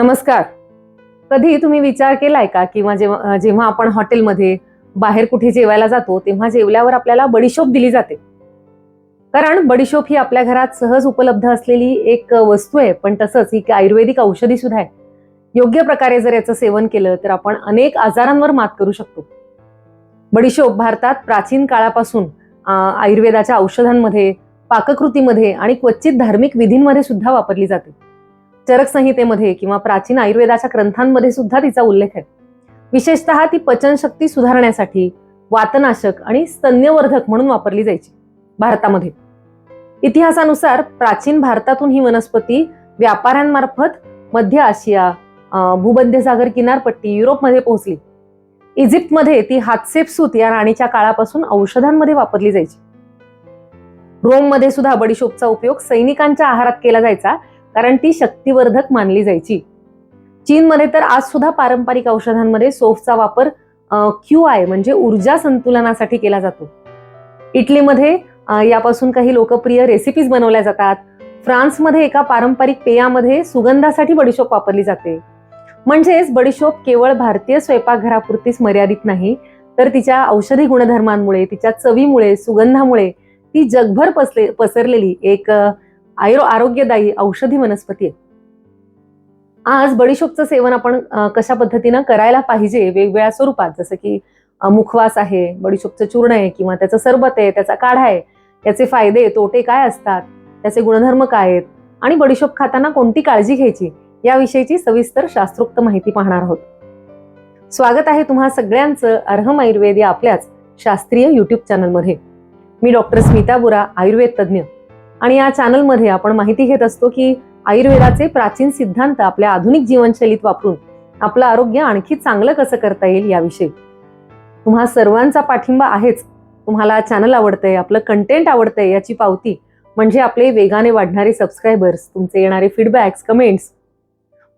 नमस्कार. कधी तुम्ही विचार केलाय का किंवा जेव्हा जेव्हा आपण हॉटेलमध्ये बाहेर कुठे जेवायला जातो तेव्हा जेवल्यावर आपल्याला बडीशोप दिली जाते. कारण बडीशोप ही आपल्या घरात सहज उपलब्ध असलेली एक वस्तू आहे. पण तसंच ही एक आयुर्वेदिक औषधी सुद्धा आहे. योग्य प्रकारे जर याचं सेवन केलं तर आपण अनेक आजारांवर मात करू शकतो. बडीशोप भारतात प्राचीन काळापासून आयुर्वेदाच्या औषधांमध्ये पाककृतीमध्ये आणि क्वचित धार्मिक विधींमध्ये सुद्धा वापरली जाते. चरक संहितेमध्ये किंवा प्राचीन आयुर्वेदाच्या ग्रंथांमध्ये सुद्धा तिचा उल्लेख आहे. विशेषतः ती पचनशक्ती सुधारण्यासाठी वातनाशक आणि स्तन्यवर्धक म्हणून वापरली जायची भारतामध्ये. इतिहासानुसार प्राचीन भारतातून ही वनस्पती व्यापाऱ्यांमार्फत मध्य आशिया अं, भूमध्यसागर किनारपट्टी युरोपमध्ये पोहोचली. इजिप्तमध्ये ती हातसेपसूत या राणीच्या काळापासून औषधांमध्ये वापरली जायची. रोममध्ये सुद्धा बडीशोपचा उपयोग सैनिकांच्या आहारात केला जायचा कारण ती शक्तिवर्धक मानली जायची. चीनमध्ये तर आज सुद्धा पारंपरिक औषधांमध्ये सोफचा वापर क्यू आय म्हणजे ऊर्जा संतुलनासाठी केला जातो. इटलीमध्ये यापासून काही लोकप्रिय रेसिपीज बनवल्या जातात. फ्रान्समध्ये एका पारंपरिक पेयामध्ये सुगंधासाठी बडीशोप वापरली जाते. म्हणजेच बडीशोप केवळ भारतीय स्वयंपाकघरापुरतीच मर्यादित नाही तर तिच्या औषधी गुणधर्मांमुळे तिच्या चवीमुळे सुगंधामुळे ती जगभर पसले पसरलेली एक आयुर आरोग्यदायी औषधी वनस्पती आहे आज बडीशोपचं सेवन आपण कशा पद्धतीनं करायला पाहिजे वेगवेगळ्या स्वरूपात जसं की मुखवास आहे बडीशोपचं चूर्ण आहे किंवा त्याचं सरबत आहे त्याचा काढा आहे त्याचे फायदे तोटे काय असतात त्याचे गुणधर्म काय आहेत आणि बडीशोप खाताना कोणती काळजी घ्यायची याविषयीची सविस्तर शास्त्रोक्त माहिती पाहणार आहोत. स्वागत आहे तुम्हा सगळ्यांचं अर्हम आयुर्वेद या आपल्याच शास्त्रीय युट्यूब चॅनलमध्ये मी डॉक्टर स्मिता बुरा आयुर्वेद तज्ज्ञ. आणि या चॅनलमध्ये आपण माहिती घेत असतो की आयुर्वेदाचे प्राचीन सिद्धांत आपल्या आधुनिक जीवनशैलीत वापरून आपलं आरोग्य आणखी चांगलं कसं करता येईल याविषयी. तुम्हा सर्वांचा पाठिंबा आहेच. तुम्हाला चॅनल आवडतंय आपलं कंटेंट आवडतंय याची पावती म्हणजे आपले वेगाने वाढणारे सबस्क्रायबर्स तुमचे येणारे फीडबॅक्स कमेंट्स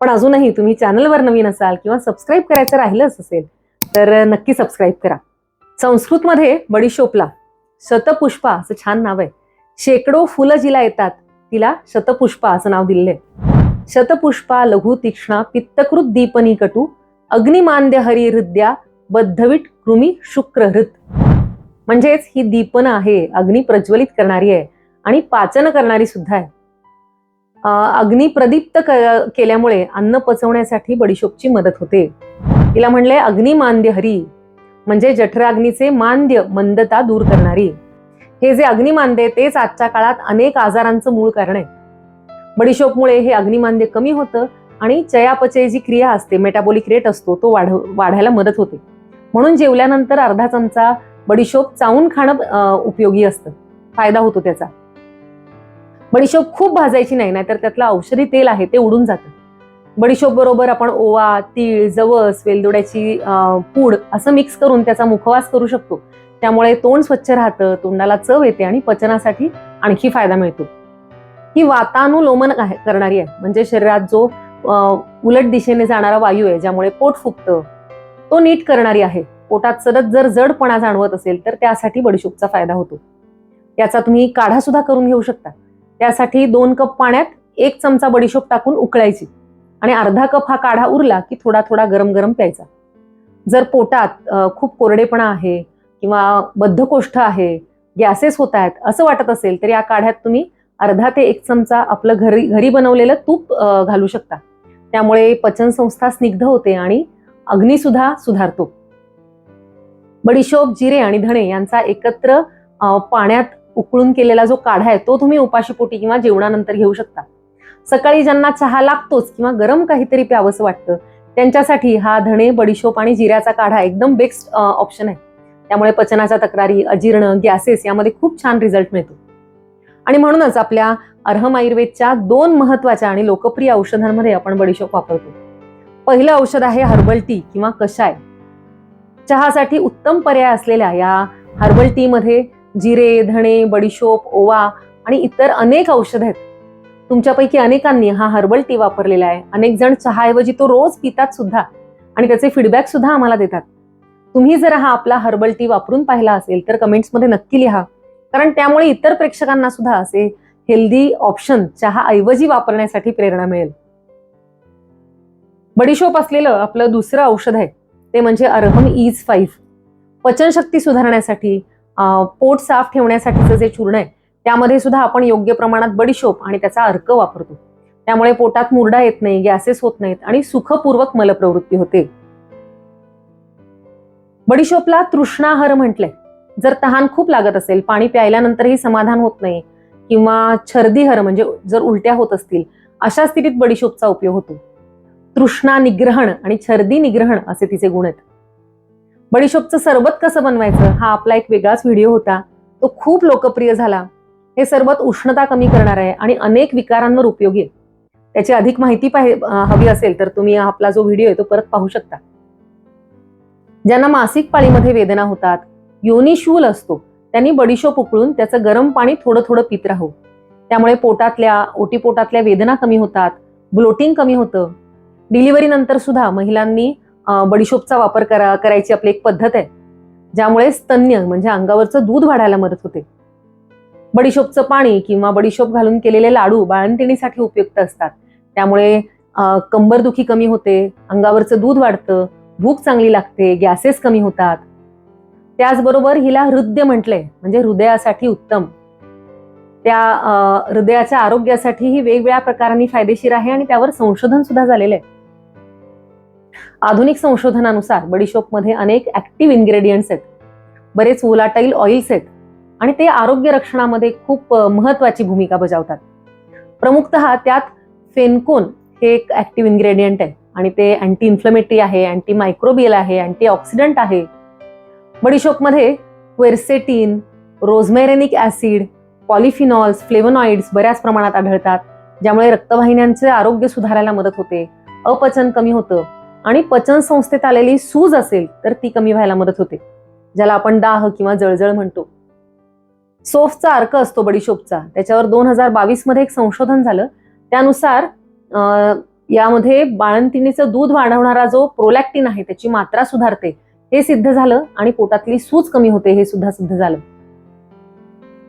पण अजूनही तुम्ही चॅनलवर नवीन असाल किंवा सबस्क्राईब करायचं राहिलंच असेल तर नक्की सबस्क्राईब करा. संस्कृतमध्ये बडीशोपला शतपुष्पा असं छान नाव आहे. शेकडो फुलं जिला येतात तिला शतपुष्पा असं नाव दिले शतपुष्पा लघु तीक्ष्णा पित्तकृत दीपनी कटू अग्निमांद्य हरी हृद्या बद्धवीट कृमी शुक्र हृत. म्हणजेच ही दीपन आहे अग्नी प्रज्वलित करणारी आहे आणि पाचन करणारी सुद्धा आहे. अग्नी प्रदीप्त केल्यामुळे अन्न पचवण्यासाठी बडीशोपची मदत होते. तिला म्हणले अग्निमांद्य हरी म्हणजे जठराग्नीचे मांद्य मंदता दूर करणारी. हे जे अग्निमांदे तेच आजच्या काळात अनेक आजारांचं मूळ कारण आहे. बडीशोपमुळे हे अग्निमांदे कमी होतं आणि चयापचय जी क्रिया असते मेटाबॉलिक रेट असतो तो वाढ वाढायला मदत होते. म्हणून जेवल्यानंतर अर्धा चमचा बडीशोप चावून खाणं उपयोगी असतं. फायदा होतो त्याचा. बडीशोप खूप भाजायची नाही नाहीतर त्यातलं औषधी तेल आहे ते उडून जातं. बडीशोप बरोबर आपण ओवा तीळ जवस वेलदोड्याची पूड असं मिक्स करून त्याचा मुखवास करू शकतो. त्यामुळे तोंड स्वच्छ राहतं तोंडाला चव येते आणि पचनासाठी आणखी फायदा मिळतो. ही वातानुलोमन करणारी आहे. म्हणजे शरीरात जो अं, उलट दिशेने जाणारा वायू आहे ज्यामुळे पोट फुगतं तो नीट करणारी आहे. पोटात सतत जर जडपणा जाणवत असेल तर त्यासाठी बडीशोपचा फायदा होतो. याचा तुम्ही काढा सुद्धा करून घेऊ शकता. त्यासाठी दोन कप पाण्यात एक चमचा बडीशोप टाकून उकळायची आणि अर्धा कप हा काढा उरला की थोडा थोडा गरम गरम प्यायचा. जर पोटात खूप कोरडेपणा आहे किंवा बद्धकोष्ठ आहे गॅसेस होत आहेत असं वाटत असेल तर या काढ्यात तुम्ही अर्धा ते एक चमचा आपलं घरी घरी बनवलेलं तूप घालू शकता. त्यामुळे पचनसंस्था स्निग्ध होते आणि अग्नी सुद्धा सुधारतो. बडीशोप जिरे आणि धणे यांचा एकत्र पाण्यात उकळून केलेला जो काढा आहे तो तुम्ही उपाशीपोटी किंवा जेवणानंतर घेऊ शकता. सकाळी ज्यांना चहा लागतोच किंवा गरम काहीतरी प्यावंसं वाटतं त्यांच्यासाठी हा धणे बडीशोप आणि जिऱ्याचा काढा एकदम बेस्ट ऑप्शन आहे. त्यामुळे पचनाच्या तक्रारी अजीर्ण गॅसेस यामध्ये खूप छान रिझल्ट मिळतो. आणि म्हणूनच आपल्या अर्हम आयुर्वेदच्या दोन महत्त्वाच्या आणि लोकप्रिय औषधांमध्ये आपण बडीशोप वापरतो. पहिलं औषध आहे हर्बल टी किंवा कशाय. चहासाठी उत्तम पर्याय असलेल्या या हर्बल टी मध्ये जिरे धणे बडीशोप ओवा आणि इतर अनेक औषध आहेत. तुमच्यापैकी अनेकांनी हा हर्बल टी वापरलेला आहे. अनेक जण चहाऐवजी तो रोज पितात सुद्धा आणि त्याचे फीडबॅक सुद्धा आम्हाला देतात. तुम्ही जर हा आपला हर्बल टी वापरून पाहिला असेल तर कमेंट्समध्ये नक्की लिहा. कारण त्यामुळे इतर प्रेक्षकांना सुद्धा असे हेल्दी ऑप्शन चहा ऐवजी वापरण्यासाठी प्रेरणा मिळेल. बडीशोप असलेलं आपलं दुसरं औषध आहे ते म्हणजे अरहम इज फाईव्ह. पचनशक्ती सुधारण्यासाठी पोट साफ ठेवण्यासाठीचं जे चूर्ण आहे त्यामध्ये सुद्धा आपण योग्य प्रमाणात बडीशोप आणि त्याचा अर्क वापरतो. त्यामुळे पोटात मुरडा येत नाही गॅसेस होत नाहीत आणि सुखपूर्वक मलप्रवृत्ती होते. बडीशोपला तृष्णाहर म्हटले. जर तहान खूप लागत असेल पाणी प्यायल्यानंतरही समाधान होत नाही किंवा छर्दीहर म्हणजे जर उलट्या होत असतील अशा स्थितीत बडीशोपचा उपयोग होतो. तृष्णा निग्रहण आणि छर्दी निग्रहण असे तिचे गुण आहेत. बडीशोपचं सरबत कसं बनवायचं हा आपला एक वेगळाच व्हिडिओ होता. तो खूप लोकप्रिय झाला. हे सरबत उष्णता कमी करणार आहे आणि अनेक विकारांवर उपयोगी आहे. त्याची अधिक माहिती पाहि हवी असेल तर तुम्ही आपला जो व्हिडिओ आहे तो परत पाहू शकता. ज्यांना मासिक पाळीमध्ये वेदना होतात योनी शूल असतो त्यांनी बडीशोप उकळून त्याचं गरम पाणी थोडं थोडं पित राहू. त्यामुळे पोटातल्या ओटीपोटातल्या वेदना कमी होतात ब्लोटिंग कमी होतं. डिलिव्हरी नंतर सुद्धा महिलांनी बडीशोपचा वापर करा करायची आपली एक पद्धत आहे ज्यामुळे स्तन्य म्हणजे अंगावरचं दूध वाढायला मदत होते. बडीशोपचं पाणी किंवा बडीशोप घालून केलेले लाडू बाळंतिणीसाठी उपयुक्त असतात. त्यामुळे कंबरदुखी कमी होते अंगावरचं दूध वाढतं भूक चांगली लागते गॅसेस कमी होतात. त्याचबरोबर हिला हृदय म्हटलंय म्हणजे हृदयासाठी उत्तम. त्या हृदयाच्या आरोग्यासाठी ही वेगवेगळ्या प्रकारांनी फायदेशीर आहे आणि त्यावर संशोधन सुद्धा झालेलं आहे. आधुनिक संशोधनानुसार बडीशोपमध्ये अनेक ऍक्टिव्ह इन्ग्रेडियंट्स आहेत. बरेच ओलाटाईल ऑइल्स आहेत आणि ते आरोग्य रक्षणामध्ये खूप महत्वाची भूमिका बजावतात. प्रमुखतः त्यात फेनकोन हे एक ऍक्टिव्ह इन्ग्रेडियंट आहे. आणि ते अँटी इन्फ्लमेटरी आहे अँटी मायक्रोबियल आहे अँटी ऑक्सिडंट आहे. बडीशोपमध्ये क्वेरसेटीन रोझमेरेनिक ऍसिड पॉलिफिनॉल्स फ्लेवनॉइड्स बऱ्याच प्रमाणात आढळतात ज्यामुळे रक्तवाहिन्यांचे आरोग्य सुधारायला मदत होते. अपचन कमी होतं आणि पचन संस्थेत आलेली सूज असेल तर ती कमी व्हायला मदत होते ज्याला आपण दाह किंवा जळजळ म्हणतो. सोफचा अर्क असतो बडीशोपचा त्याच्यावर दोन हजार बावीसमध्ये एक संशोधन झालं. त्यानुसार यामध्ये बाळंतिणीचं दूध वाढवणारा जो प्रोलॅक्टिन आहे त्याची मात्रा सुधारते हे सिद्ध झालं आणि पोटातली सूज कमी होते हे सुद्धा सिद्ध झालं.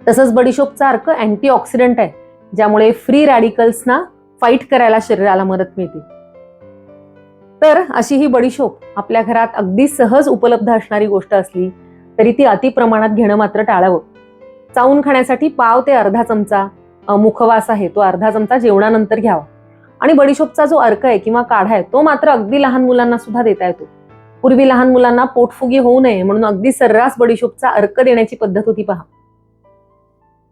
तसंच बडीशोपचा अर्क अँटीऑक्सिडंट आहे ज्यामुळे फ्री रॅडिकल्सना फाईट करायला शरीराला मदत मिळते. तर अशी ही बडीशोप आपल्या घरात अगदी सहज उपलब्ध असणारी गोष्ट असली तरी ती अति प्रमाणात घेणं मात्र टाळावं. चावून खाण्यासाठी पाव ते अर्धा चमचा मुखवास आहे तो अर्धा चमचा जेवणानंतर घ्यावा. आणि बडीशोपचा जो अर्क आहे किंवा काढा आहे तो मात्र अगदी लहान मुलांना सुद्धा देता येतो. पूर्वी लहान मुलांना पोटफुगी होऊ नये म्हणून अगदी सर्रास बडीशोपचा अर्क देण्याची पद्धत होती पहा.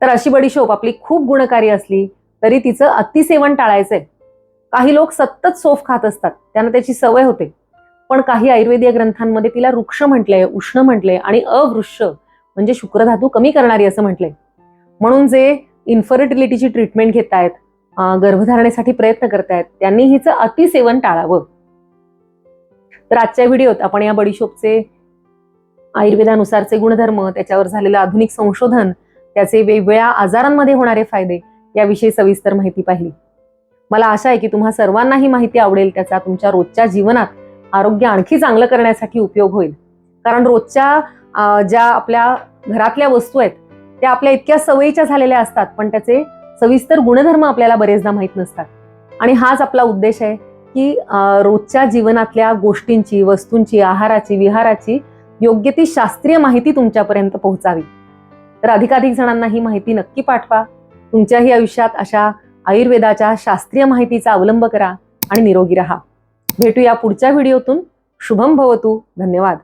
तर अशी बडीशोप आपली खूप गुणकारी असली तरी तिचं अतिसेवन टाळायचंय. काही लोक सतत सोफ खात असतात त्यांना त्याची सवय होते. पण काही आयुर्वेदीय ग्रंथांमध्ये तिला वृक्ष म्हटलंय उष्ण म्हटलंय आणि अवृक्ष म्हणजे शुक्रधातू कमी करणारी असं म्हटलंय. म्हणून जे इन्फर्टिलिटीची ट्रीटमेंट घेत आहेत गर्भधारणेसाठी प्रयत्न करतायत. त्यांनी हिचं अतिसेवन टाळावं. तर आजच्या व्हिडिओत आपण या बडीशोपचे आयुर्वेदानुसारचे गुणधर्म त्याच्यावर झालेलं आधुनिक संशोधन त्याचे वेगवेगळ्या आजारांमध्ये होणारे फायदे याविषयी सविस्तर माहिती पाहिली. मला आशा आहे की तुम्हा सर्वांना ही माहिती आवडेल त्याचा तुमच्या रोजच्या जीवनात आरोग्य आणखी चांगलं करण्यासाठी उपयोग होईल. कारण रोजच्या ज्या आपल्या घरातल्या वस्तू आहेत त्या आपल्या इतक्या सवयीच्या झालेल्या असतात पण त्याचे सविस्तर गुणधर्म आपल्याला बरेचदा माहीत नसतात. आणि हाच आपला उद्देश आहे की रोजच्या जीवनातल्या गोष्टींची वस्तूंची आहाराची विहाराची योग्य ती शास्त्रीय माहिती तुमच्यापर्यंत पोहोचावी. तर अधिकाधिक जणांना ही माहिती नक्की पाठवा. तुमच्याही आयुष्यात अशा आयुर्वेदाच्या शास्त्रीय माहितीचा अवलंब करा आणि निरोगी राहा. भेटूया पुढच्या व्हिडिओतून. शुभम भवतू. धन्यवाद.